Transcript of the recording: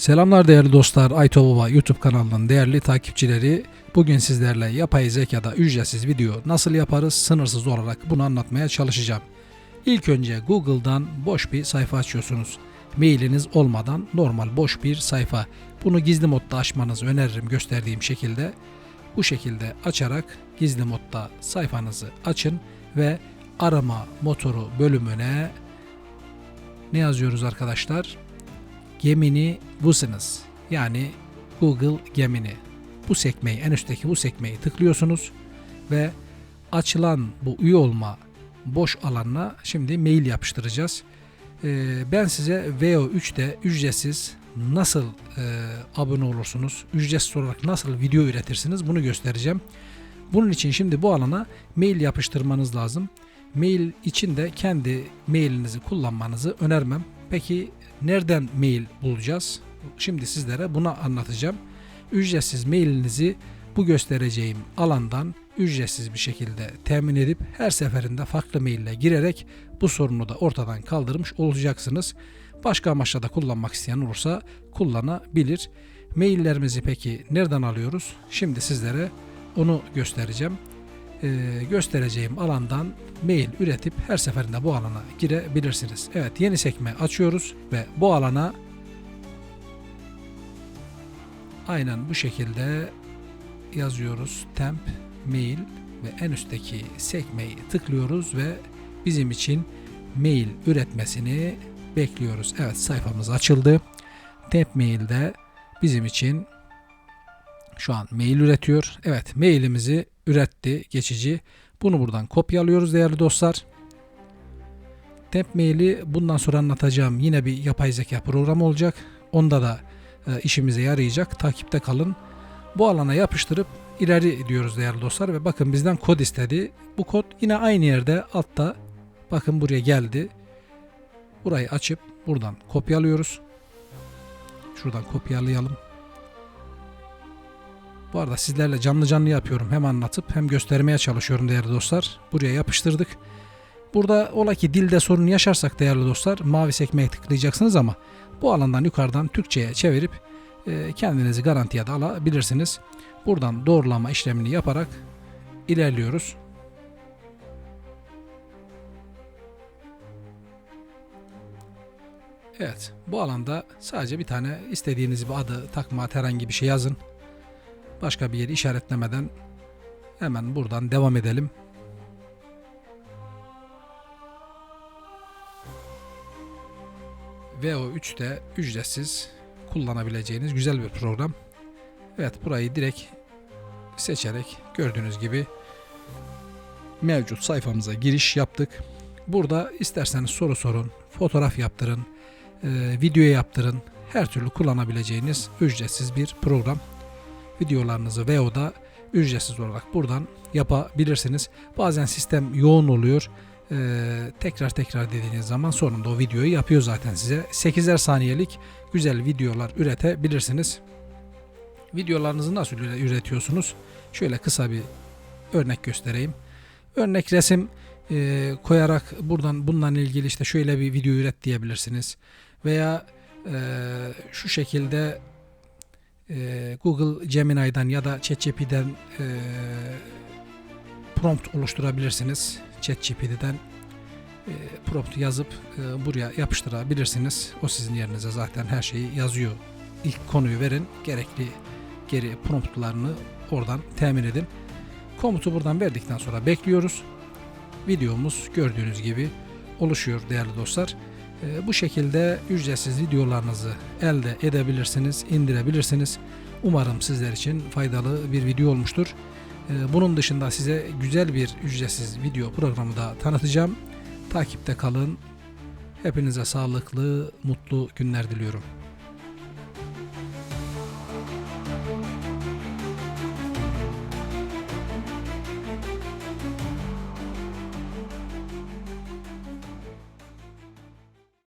Selamlar değerli dostlar. Ayto Baba YouTube kanalının değerli takipçileri. Bugün sizlerle yapay zekada ücretsiz video nasıl yaparız sınırsız olarak bunu anlatmaya çalışacağım. İlk önce Google'dan boş bir sayfa açıyorsunuz. Mailiniz olmadan normal boş bir sayfa. Bunu gizli modda açmanızı öneririm gösterdiğim şekilde. Bu şekilde açarak gizli modda sayfanızı açın ve arama motoru bölümüne ne yazıyoruz arkadaşlar? Gemini Business yani Google Gemini. Bu sekmeyi en üstteki bu sekmeyi tıklıyorsunuz ve açılan bu üye olma boş alanına şimdi mail yapıştıracağız. Ee, ben size VO3'te ücretsiz nasıl e, abone olursunuz, ücretsiz olarak nasıl video üretirsiniz bunu göstereceğim. Bunun için şimdi bu alana mail yapıştırmanız lazım. Mail için de kendi mailinizi kullanmanızı önermem. Peki nereden mail bulacağız? Şimdi sizlere bunu anlatacağım. Ücretsiz mailinizi bu göstereceğim alandan ücretsiz bir şekilde temin edip her seferinde farklı maille girerek bu sorunu da ortadan kaldırmış olacaksınız. Başka amaçla da kullanmak isteyen olursa kullanabilir. Maillerimizi peki nereden alıyoruz? Şimdi sizlere onu göstereceğim. Ee, göstereceğim alandan mail üretip her seferinde bu alana girebilirsiniz. Evet yeni sekme açıyoruz ve bu alana aynen bu şekilde yazıyoruz. Temp mail ve en üstteki sekmeyi tıklıyoruz ve bizim için mail üretmesini bekliyoruz. Evet sayfamız açıldı. Temp mailde bizim için şu an mail üretiyor. Evet mailimizi üretti geçici. Bunu buradan kopyalıyoruz değerli dostlar. Temp maili bundan sonra anlatacağım yine bir yapay zeka programı olacak. Onda da e, işimize yarayacak. Takipte kalın. Bu alana yapıştırıp ileri diyoruz değerli dostlar ve bakın bizden kod istedi. Bu kod yine aynı yerde altta bakın buraya geldi. Burayı açıp buradan kopyalıyoruz. Şuradan kopyalayalım. Bu arada sizlerle canlı canlı yapıyorum. Hem anlatıp hem göstermeye çalışıyorum değerli dostlar. Buraya yapıştırdık. Burada ola ki dilde sorun yaşarsak değerli dostlar mavi sekmeye tıklayacaksınız ama bu alandan yukarıdan Türkçe'ye çevirip e, kendinizi garantiye de alabilirsiniz. Buradan doğrulama işlemini yaparak ilerliyoruz. Evet bu alanda sadece bir tane istediğiniz bir adı takma herhangi bir şey yazın. Başka bir yeri işaretlemeden hemen buradan devam edelim. VO3'te ücretsiz kullanabileceğiniz güzel bir program. Evet burayı direkt seçerek gördüğünüz gibi mevcut sayfamıza giriş yaptık. Burada isterseniz soru sorun, fotoğraf yaptırın, e, video yaptırın. Her türlü kullanabileceğiniz ücretsiz bir program. Videolarınızı VO'da ücretsiz olarak buradan yapabilirsiniz. Bazen sistem yoğun oluyor. Ee, tekrar tekrar dediğiniz zaman sonunda o videoyu yapıyor zaten size. 8'er saniyelik güzel videolar üretebilirsiniz. Videolarınızı nasıl üre- üretiyorsunuz? Şöyle kısa bir örnek göstereyim. Örnek resim e, koyarak buradan bununla ilgili işte şöyle bir video üret diyebilirsiniz. Veya e, şu şekilde e, Google Gemini'den ya da ChatGPT'den e, prompt oluşturabilirsiniz. ChatGPT'den e, prompt yazıp e, buraya yapıştırabilirsiniz. O sizin yerinize zaten her şeyi yazıyor. İlk konuyu verin. Gerekli geri promptlarını oradan temin edin. Komutu buradan verdikten sonra bekliyoruz. Videomuz gördüğünüz gibi oluşuyor değerli dostlar. E, bu şekilde ücretsiz videolarınızı elde edebilirsiniz, indirebilirsiniz. Umarım sizler için faydalı bir video olmuştur. E, bunun dışında size güzel bir ücretsiz video programı da tanıtacağım. Takipte kalın. Hepinize sağlıklı, mutlu günler diliyorum.